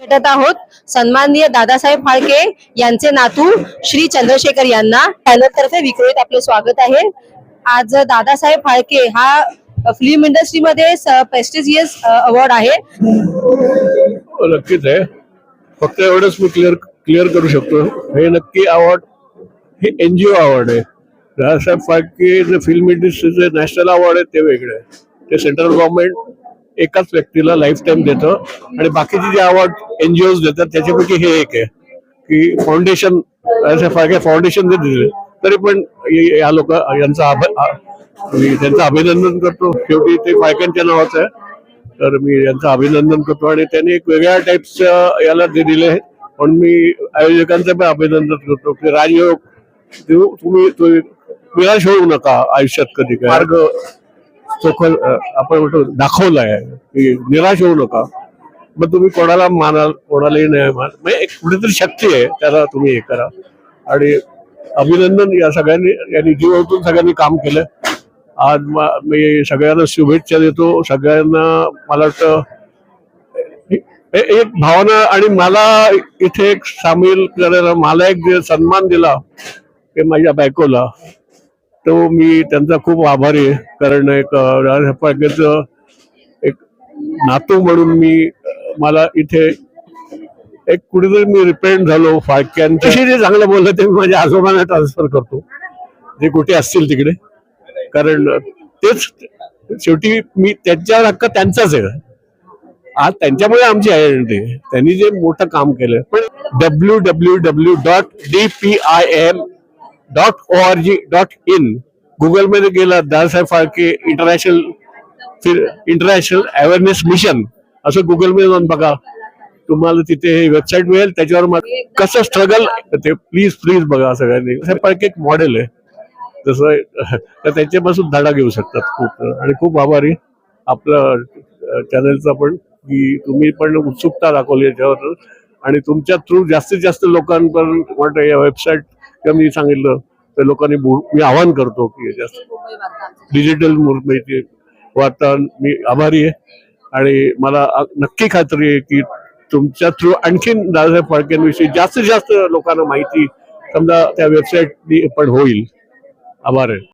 भेटत आहोत. सन्माननीय दादासाहेब फाळके यांचे नातू श्री चंद्रशेखर यांना. पॅनलतर्फे विक्रोळीत आपले स्वागत आहे. आज दादासाहेब फाळके हा फिल्म इंडस्ट्रीमध्ये प्रेस्टिजियस अवॉर्ड आहे. हो, नक्कीच आहे. फक्त एवढंच मी क्लिअर क्लिअर करू शकतो. हे नक्की अवॉर्ड हे एनजीओ अवॉर्ड आहे. दादासाहेब फाळके जे फिल्म इंडस्ट्रीचे नॅशनल अवॉर्ड आहे ते वेगळे आहे ते सेंट्रल गव्हर्नमेंट एकाच व्यक्तीला लाईफ टाईम देतं आणि बाकीचे जे अवॉर्ड एनजीओ देतात त्याच्यापैकी हे एक आहे की फाउंडेशन फाउंडेशन जर दिले. तरी पण या लोक यांचा मी त्यांचं अभिनंदन करतो. शेवटी ते फाळक्यांच्या नावाचं आहे. तर मी यांचं अभिनंदन करतो आणि त्यांनी एक वेगळ्या टाईपचं याला ते दिले आहे पण मी आयोजकांचं पण अभिनंदन करतो की राजयोग तुम्ही तुम्ही निराश होऊ नका आयुष्यात कधी काय. मार्ग चोखल आपण म्हणतो दाखवला आहे की निराश होऊ नका. मग तुम्ही कोणाला मानाल कोणालाही नाही मान म्हणजे एक कुठेतरी शक्ती आहे त्याला तुम्ही हे करा. आणि अभिनंदन या सगळ्यांनी यांनी जीव सगळ्यांनी काम केलं आज मी सगळ्यांना शुभेच्छा देतो. सगळ्यांना मला वाटतं एक भावना आणि मला इथे एक सामील करायला मला एक जे सन्मान दिला ते माझ्या बायकोला. तो मी त्यांचा खूप आभारी आहे. कारण एक अं, एक नातू म्हणून मी मला इथे एक कुठेतरी मी रिपेंड झालो फाळक्यांच्याशी जे चांगलं बोललं ते मी माझ्या आजोबांना ट्रान्सफर करतो. जे कुठे असतील तिकडे. कारण तेच शेवटी मी त्यांच्या हक्क त्यांचाच आहे. आज त्यांच्यामुळे आमची आयडेंटिटी त्यांनी जे मोठं काम केलं. पण W W W dot D P I M dot O R G dot in. गुगलमध्ये गेला Dadasaheb Phalke international international awareness mission असं गुगलमध्ये जाऊन बघा. तुम्हाला तिथे हे वेबसाईट मिळेल त्याच्यावर मग कसं स्ट्रगल ते प्लीज प्लीज बघा सगळ्यांनी. साहेब फाळके एक मॉडेल आहे. जसं तर त्याच्यापासून धडा घेऊ शकतात खूप. आणि खूप आभारी. आपलं चॅनलचा पण की तुम्ही पण उत्सुकता दाखवली याच्यावर आणि तुमच्या थ्रू जास्तीत जास्त लोकांपर्यंत वाटतं या वेबसाईट त्यांनी सांगितलं तर लोकांनी मी आवाहन करतो की जास्त डिजिटल मुंबईची म्हणजे वार्ता मी आभारी आहे. आणि मला नक्की खात्री आहे की तुमच्या थ्रू आणखीन दादासाहेब फाळकेंविषयी जास्तीत जास्त लोकांना माहिती समजा त्या वेबसाईटनी पण होईल. आभार आहे.